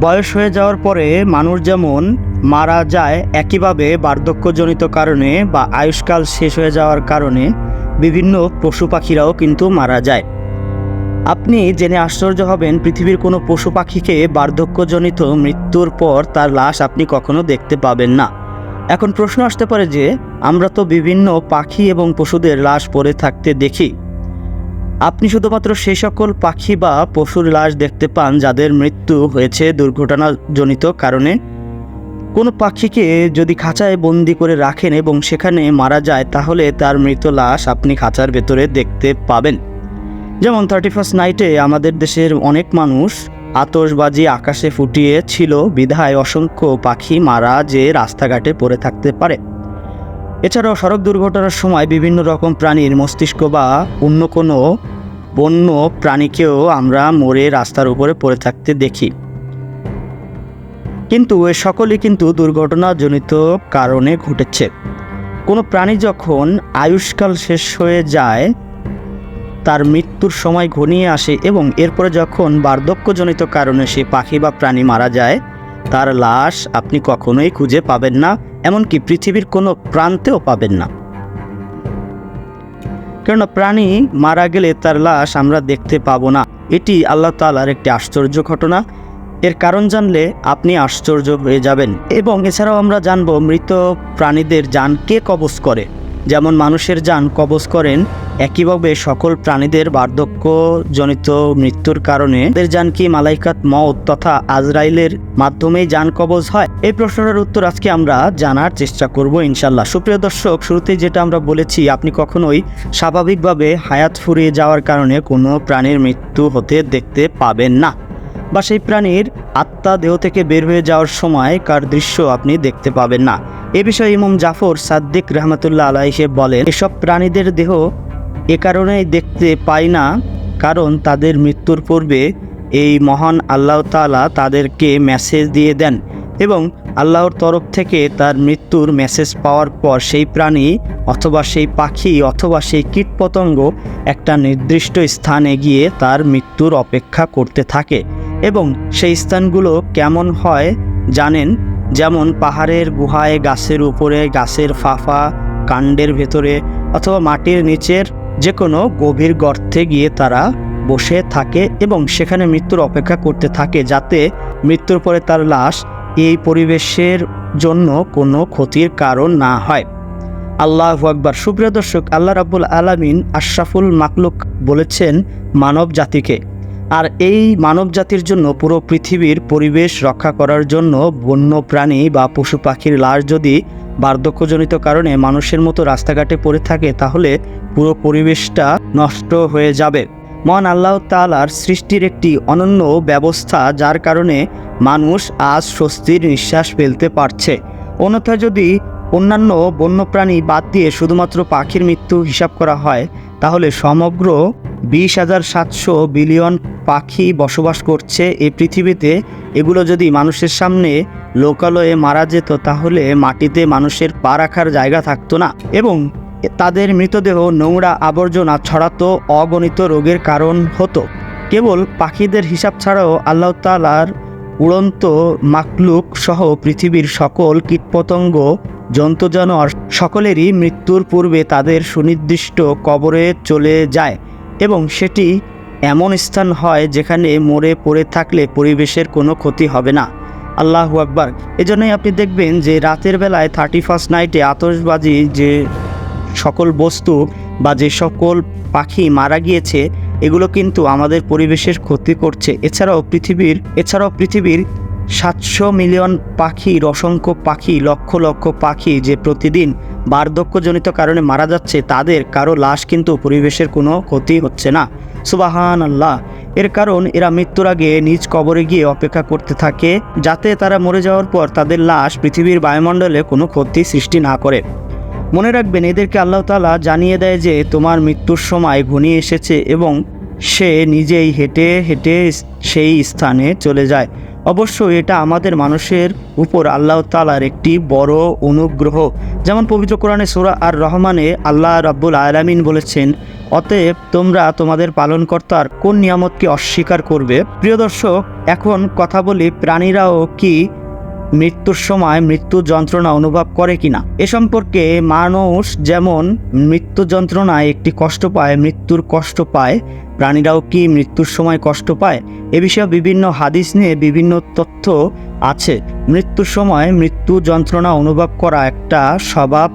বয়স হয়ে যাওয়ার পরে মানুষ যেমন মারা যায় একইভাবে বার্ধক্যজনিত কারণে বা আয়ুষ্কাল শেষ হয়ে যাওয়ার কারণে বিভিন্ন পশু পাখিরাও কিন্তু মারা যায়। আপনি জেনে আশ্চর্য হবেন পৃথিবীর কোনো পশু পাখিকে বার্ধক্যজনিত মৃত্যুর পর তার লাশ আপনি কখনো দেখতে পাবেন না। এখন প্রশ্ন আসতে পারে যে, আমরা তো বিভিন্ন পাখি এবং পশুদের লাশ পড়ে থাকতে দেখি। আপনি শুধুমাত্র সেই সকল পাখি বা পশুর লাশ দেখতে পান যাদের মৃত্যু হয়েছে দুর্ঘটনাজনিত কারণে। কোনো পাখিকে যদি খাঁচায় বন্দি করে রাখেন এবং সেখানে মারা যায়, তাহলে তার মৃত লাশ আপনি খাঁচার ভেতরে দেখতে পাবেন। যেমন থার্টি ফার্স্ট নাইটে আমাদের দেশের অনেক মানুষ আতশবাজি আকাশে ফুটিয়ে ছিল বিধায় অসংখ্য পাখি মারা যে রাস্তাঘাটে পড়ে থাকতে পারে। এছাড়াও সড়ক দুর্ঘটনার সময় বিভিন্ন রকম প্রাণীর মস্তিষ্ক বা অন্য কোনো বন্য প্রাণীকেও আমরা মরে রাস্তার উপরে পড়ে থাকতে দেখি। কিন্তু এ সকলই কিন্তু দুর্ঘটনাজনিত কারণে ঘটেছে। কোনো প্রাণী যখন আয়ুষ্কাল শেষ হয়ে যায়, তার মৃত্যুর সময় ঘনিয়ে আসে এবং এরপরে যখন বার্ধক্যজনিত কারণে সে পাখি বা প্রাণী মারা যায়, তার লাশ আপনি কখনোই খুঁজে পাবেন না, এমনকি পৃথিবীর কোনো প্রান্তেও পাবেন না। কেননা প্রাণী মারা গেলে তার লাশ আমরা দেখতে পাবো না। এটি আল্লাহ তালার একটি আশ্চর্য ঘটনা। এর কারণ জানলে আপনি আশ্চর্য হয়ে যাবেন। এবং এছাড়াও আমরা জানব মৃত প্রাণীদের যান কে কবজ করে? যেমন মানুষের যান কবজ করেন একইভাবে সকল প্রাণীদের বার্ধক্যজনিত মৃত্যুর কারণে তাদের যান কি মালাইকাত মত তথা আজরাইলের মাধ্যমেই যান কবজ হয়? এই প্রশ্নটার উত্তর আজকে আমরা জানার চেষ্টা করব ইনশাল্লাহ সুপ্রিয় দর্শক শুরুতেই যেটা আমরা বলেছি, আপনি কখনোই স্বাভাবিকভাবে হায়াত ফুরিয়ে যাওয়ার কারণে কোনো প্রাণীর মৃত্যু হতে দেখতে পাবেন না বা সেই প্রাণীর আত্মা দেহ থেকে বের হয়ে যাওয়ার সময় কার দৃশ্য আপনি দেখতে পাবেন না। এ বিষয়ে ইমাম জাফর সাদ্দিক রহমতুল্লাহ আলাইহে বলেন, এসব প্রাণীদের দেহ এ কারণেই দেখতে পাই না, কারণ তাদের মৃত্যুর পূর্বে এই মহান আল্লাহ তাআলা তাদেরকে মেসেজ দিয়ে দেন এবং আল্লাহর তরফ থেকে তার মৃত্যুর মেসেজ পাওয়ার পর সেই প্রাণী অথবা সেই পাখি অথবা সেই কীটপতঙ্গ একটা নির্দিষ্ট স্থানে গিয়ে তার মৃত্যুর অপেক্ষা করতে থাকে এবং সেই স্থানগুলো কেমন হয় জানেন? যেমন পাহাড়ের গুহায় গাছের উপরে, গাছের ফাফা, কাণ্ডের ভেতরে অথবা মাটির নিচের যে কোনো গভীর গর্তে গিয়ে তারা বসে থাকে এবং সেখানে মৃত্যুর অপেক্ষা করতে থাকে যাতে মৃত্যুর পরে তার লাশ এই পরিবেশের জন্য কোনো ক্ষতির কারণ না হয়। আল্লাহ আকবর। সুপ্রিয় দর্শক, আল্লাহ রাবুল আলামিন আশরাফুল মাকলুক বলেছেন মানব জাতিকে, আর এই মানব জাতির জন্য পুরো পৃথিবীর পরিবেশ রক্ষা করার জন্য বন্য প্রাণী বা পশু পাখির লাশ যদি বার্ধক্যজনিত কারণে মানুষের মতো রাস্তাঘাটে পড়ে থাকে, তাহলে পুরো পরিবেশটা নষ্ট হয়ে যাবে। মহান আল্লাহ তালার সৃষ্টির একটি অনন্য ব্যবস্থা, যার কারণে মানুষ আজ স্বস্তির নিঃশ্বাস ফেলতে পারছে। অন্যথা যদি অন্যান্য বন্যপ্রাণী বাদ দিয়ে শুধুমাত্র পাখির মৃত্যু হিসাব করা হয়, তাহলে সমগ্র বিশ হাজার সাতশো বিলিয়ন পাখি বসবাস করছে এই পৃথিবীতে। এগুলো যদি মানুষের সামনে লোকালয়ে মারা যেত তাহলে মাটিতে মানুষের পা রাখার জায়গা থাকতো না এবং তাদের মৃতদেহ নোংরা আবর্জনা ছড়াতো অগণিত রোগের কারণ হতো। কেবল পাখিদের হিসাব ছাড়াও আল্লাহ তালার উড়ন্ত মাকলুক সহ পৃথিবীর সকল কীটপতঙ্গ, জন্তু, জানোয়ার সকলেরই মৃত্যুর পূর্বে তাদের সুনির্দিষ্ট কবরে চলে যায় এবং সেটি এমন স্থান হয় যেখানে মরে পড়ে থাকলে পরিবেশের কোনো ক্ষতি হবে না। আল্লাহ আকবার। এজন্যই আপনি দেখবেন যে রাতের বেলায় থার্টি ফার্স্ট নাইটে আতশবাজি যে সকল বস্তু বা যে সকল পাখি মারা গিয়েছে, এগুলো কিন্তু আমাদের পরিবেশের ক্ষতি করছে। এছাড়াও পৃথিবীর এছাড়াও পৃথিবীর সাতশো মিলিয়ন পাখির অসংখ্য পাখি, লক্ষ লক্ষ পাখি যে প্রতিদিন বার্ধক্যজনিত কারণে মারা যাচ্ছে, তাদের কারও লাশ কিন্তু পরিবেশের কোনো ক্ষতি হচ্ছে না। সুবাহান আল্লাহ এর কারণ এরা মৃত্যুর আগে নিজ কবরে গিয়ে অপেক্ষা করতে থাকে যাতে তারা মরে যাওয়ার পর তাদের লাশ পৃথিবীর বায়ুমণ্ডলে কোনো ক্ষতি সৃষ্টি না করে। মনে রাখবেন, এদেরকে আল্লাহ তালা জানিয়ে দেয় যে, তোমার মৃত্যুর সময় ঘনিয়ে এসেছে এবং সে নিজেই হেঁটে হেঁটে সেই স্থানে চলে যায়। অবশ্যই এটা আমাদের মানুষের উপর আল্লাহ তালার একটি বড় অনুগ্রহ। যেমন পবিত্র কোরআনে সুরা আর রহমানে আল্লাহ রাব্বুল আলামিন বলেছেন, অতএব তোমরা তোমাদের পালনকর্তার কোন নিয়ামতকে অস্বীকার করবে? প্রিয় দর্শক, এখন কথা বলি প্রাণীরাও কি মৃত্যুর সময় মৃত্যু যন্ত্রণা অনুভব করে কিনা। এ সম্পর্কে মানুষ যেমন মৃত্যু যন্ত্রণায় একটি কষ্ট পায়, মৃত্যুর কষ্ট পায়, প্রাণীরাও কি মৃত্যুর সময় কষ্ট পায়, এ বিষয়ে বিভিন্ন হাদিস নিয়ে বিভিন্ন তথ্য আছে। মৃত্যুর সময় মৃত্যু যন্ত্রণা অনুভব করা একটা স্বভাব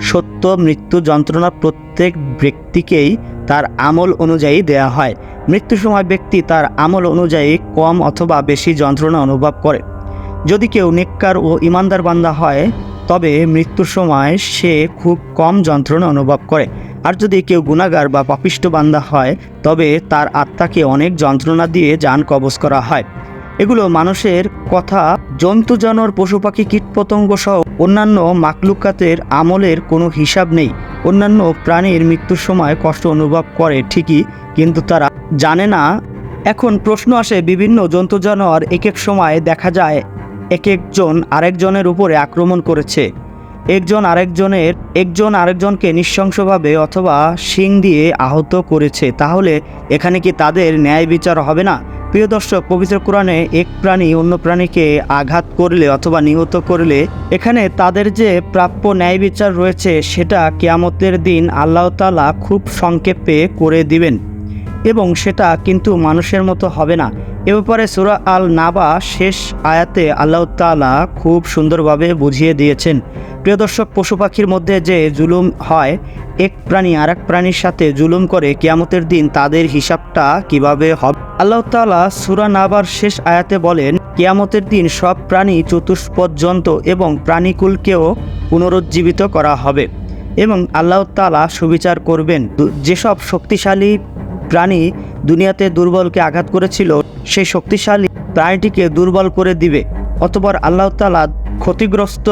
সত্য। মৃত্যু যন্ত্রণা প্রত্যেক ব্যক্তিকেই তার আমল অনুযায়ী দেয়া হয়। মৃত্যুর সময় ব্যক্তি তার আমল অনুযায়ী কম অথবা বেশি যন্ত্রণা অনুভব করে। যদি কেউ নেককার ও ইমানদার বান্দা হয়, তবে মৃত্যুর সময় সে খুব কম যন্ত্রণা অনুভব করে। আর যদি কেউ গুণাগার বা পাপিষ্ট বান্দা হয়, তবে তার আত্মাকে অনেক যন্ত্রণা দিয়ে যান কবজ করা হয়। এগুলো মানুষের কথা জন্তু, জানোয়ার, পশু পাখি, কীটপতঙ্গ সহ অন্যান্য মাকলুকাতের আমলের কোনো হিসাব নেই। অন্যান্য প্রাণীর মৃত্যুর সময় কষ্ট অনুভব করে ঠিকই, কিন্তু তারা জানে না। এখন প্রশ্ন আসে বিভিন্ন জন্তু, জানোয়ার এক এক সময় দেখা যায় এক একজন আরেকজনের উপরে আক্রমণ করেছে। একজন আরেকজনের, একজন আরেকজনকে নৃশংসভাবে অথবা শিং দিয়ে আহত করেছে। তাহলে এখানে কি তাদের ন্যায় বিচার হবে না? প্রিয় দর্শক, পবিত্র কোরআনে এক প্রাণী অন্য প্রাণীকে আঘাত করলে অথবা নিহত করলে এখানে তাদের যে প্রাপ্য ন্যায় বিচার রয়েছে, সেটা কেয়ামতের দিন আল্লাহ তাআলা খুব সংক্ষেপে করে দিবেন। এবং সেটা কিন্তু মানুষের মতো হবে না। এ ব্যাপারে সুরা আল নাবা শেষ আয়াতে আল্লাহ তাআলা খুব সুন্দরভাবে বুঝিয়ে দিয়েছেন। প্রিয় দর্শক, পশু পাখির মধ্যে যে জুলুম হয়, এক প্রাণী আর এক প্রাণীর সাথে জুলুম করে কিয়ামতের দিন তাদের হিসাবটা কীভাবে হবে? আল্লাহ তাআলা সুরা নাবার শেষ আয়াতে বলেন, কিয়ামতের দিন সব প্রাণী চতুষ্পদ জন্তু এবং প্রাণীকুলকেও পুনরুজ্জীবিত করা হবে এবং আল্লাহ তাআলা সুবিচার করবেন। যেসব শক্তিশালী প্রাণী দুনিয়াতে দুর্বলকে আঘাত করেছিল সেই শক্তিশালী প্রাণীটিকে দুর্বল করে দিবে। অতপর আল্লাহ তাআলা ক্ষতিগ্রস্ত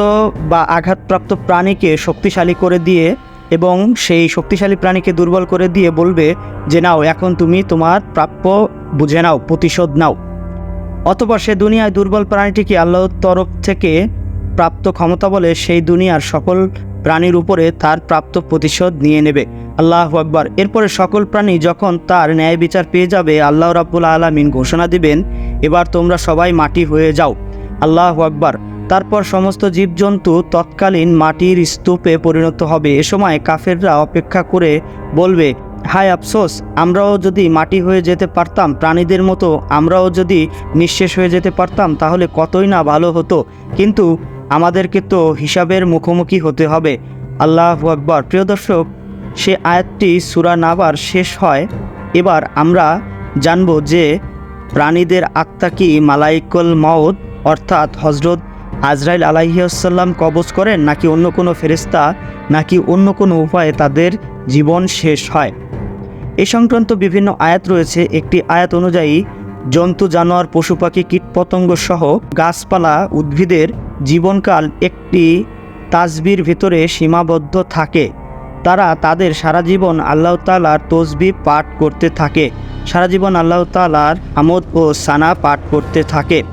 বা আঘাতপ্রাপ্ত প্রাণীকে শক্তিশালী করে দিয়ে এবং সেই শক্তিশালী প্রাণীকে দুর্বল করে দিয়ে বলবে যে, নাও, এখন তুমি তোমার প্রাপ্য বুঝে নাও, প্রতিশোধ নাও। অতপর সে দুনিয়ায় দুর্বল প্রাণীটিকে আল্লাহর তরফ থেকে প্রাপ্ত ক্ষমতা বলে সেই দুনিয়ার সকল প্রাণীর উপরে তার প্রাপ্ত প্রতিশোধ নিয়ে নেবে। আল্লাহ আকবর। এরপরে সকল প্রাণী যখন তার ন্যায় বিচার পেয়ে যাবে, আল্লাহ রাব্বুল আলামিন ঘোষণা দিবেন, এবার তোমরা সবাই মাটি হয়ে যাও। আল্লাহ আকবর। তারপর সমস্ত জীবজন্তু তৎকালীন মাটির স্তূপে পরিণত হবে। এ সময় কাফেররা অপেক্ষা করে বলবে, হায় আফসোস, আমরাও যদি মাটি হয়ে যেতে পারতাম, প্রাণীদের মতো আমরাও যদি নিঃশেষ হয়ে যেতে পারতাম, তাহলে কতই না ভালো হতো। কিন্তু আমাদেরকে তো হিসাবের মুখোমুখি হতে হবে। আল্লাহ আকবর। প্রিয় দর্শক, সে আয়াতটি সুরা নাবার শেষ হয়। এবার আমরা জানব যে প্রাণীদের আত্মা কি মালাইকুল মাউদ অর্থাৎ হজরত আজরাইল আলাইসাল্লাম কবজ করেন, নাকি অন্য কোনো ফেরেস্তা নাকি অন্য কোনো উপায়ে তাদের জীবন শেষ হয়? এ সংক্রান্ত বিভিন্ন আয়াত রয়েছে। একটি আয়াত অনুযায়ী, জন্তু, জানোয়ার, পশু পাখি কীটপতঙ্গ সহ গাছপালা, উদ্ভিদের জীবনকাল একটি তাজবির ভিতরে সীমাবদ্ধ থাকে। তারা তাদের সারা জীবন আল্লাহ তালার তসবি পাঠ করতে থাকে। সারা জীবন আল্লাহ তালার আমদ ও সানা পাঠ করতে থাকে।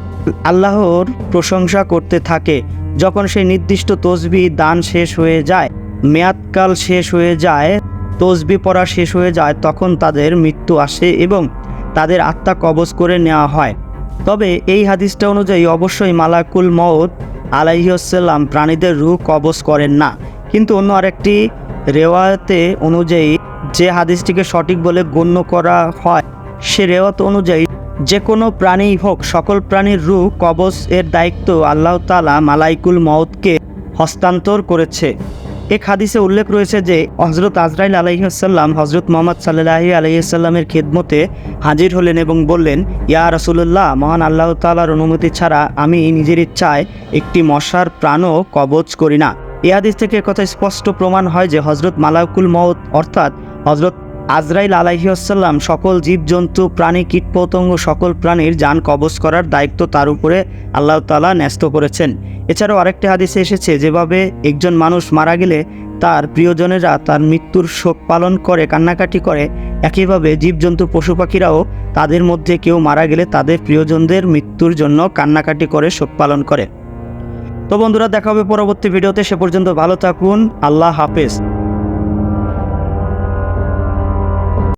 আল্লাহর প্রশংসা করতে থাকে। যখন সেই নির্দিষ্ট তসবি দান শেষ হয়ে যায়, মেয়াদকাল শেষ হয়ে যায় তসবি পড়া শেষ হয়ে যায়, তখন তাদের মৃত্যু আসে এবং তাদের আত্মা কবজ করে নেওয়া হয়। তবে এই হাদিসটা অনুযায়ী অবশ্যই মালাকুল মৌত আলাইসাল্লাম প্রাণীদের রুহ কবজ করেন না। কিন্তু অন্য আরেকটি রেওয়ায়তে অনুযায়ী যে হাদিসটিকে সঠিক বলে গণ্য করা হয়, সে রেওয়াত অনুযায়ী যে কোনো প্রাণীই হোক, সকল প্রাণীর রুহ কবজ এর দায়িত্ব আল্লাহ তালা মালাইকুল মতকে হস্তান্তর করেছে। এক হাদিসে উল্লেখ রয়েছে যে হজরত আজরাইল আলাইসাল্লাম হজরত মোহাম্মদ সাল্লাহি আলহিহাল্লামের খেদমতে হাজির হলেন এবং বললেন, ইয়া রসুল্লাহ মহান আল্লাহ তালার অনুমতি ছাড়া আমি নিজের ইচ্ছায় একটি মশার প্রাণও কবচ করি না। এ হাদিস থেকে কথা স্পষ্ট প্রমাণ হয় যে হজরত মালাকুল মত অর্থাৎ হজরত আজরাইল আলাইহিসাল্লাম সকল জীবজন্তু, প্রাণী, কীটপতঙ্গ, সকল প্রাণীর যান কবজ করার দায়িত্ব তার উপরে আল্লাহ তালা ন্যস্ত করেছেন। এছাড়াও আরেকটি হাদিসে এসেছে, যেভাবে একজন মানুষ মারা গেলে তার প্রিয়জনেরা তার মৃত্যুর শোক পালন করে, কান্নাকাটি করে, একইভাবে জীবজন্তু, পশু পাখিরাও তাদের মধ্যে কেউ মারা গেলে তাদের প্রিয়জনদের মৃত্যুর জন্য কান্নাকাটি করে, শোক পালন করে। তো বন্ধুরা, দেখা হবে পরবর্তী ভিডিওতে, সে পর্যন্ত ভালো থাকুন, আল্লাহ হাফেজ।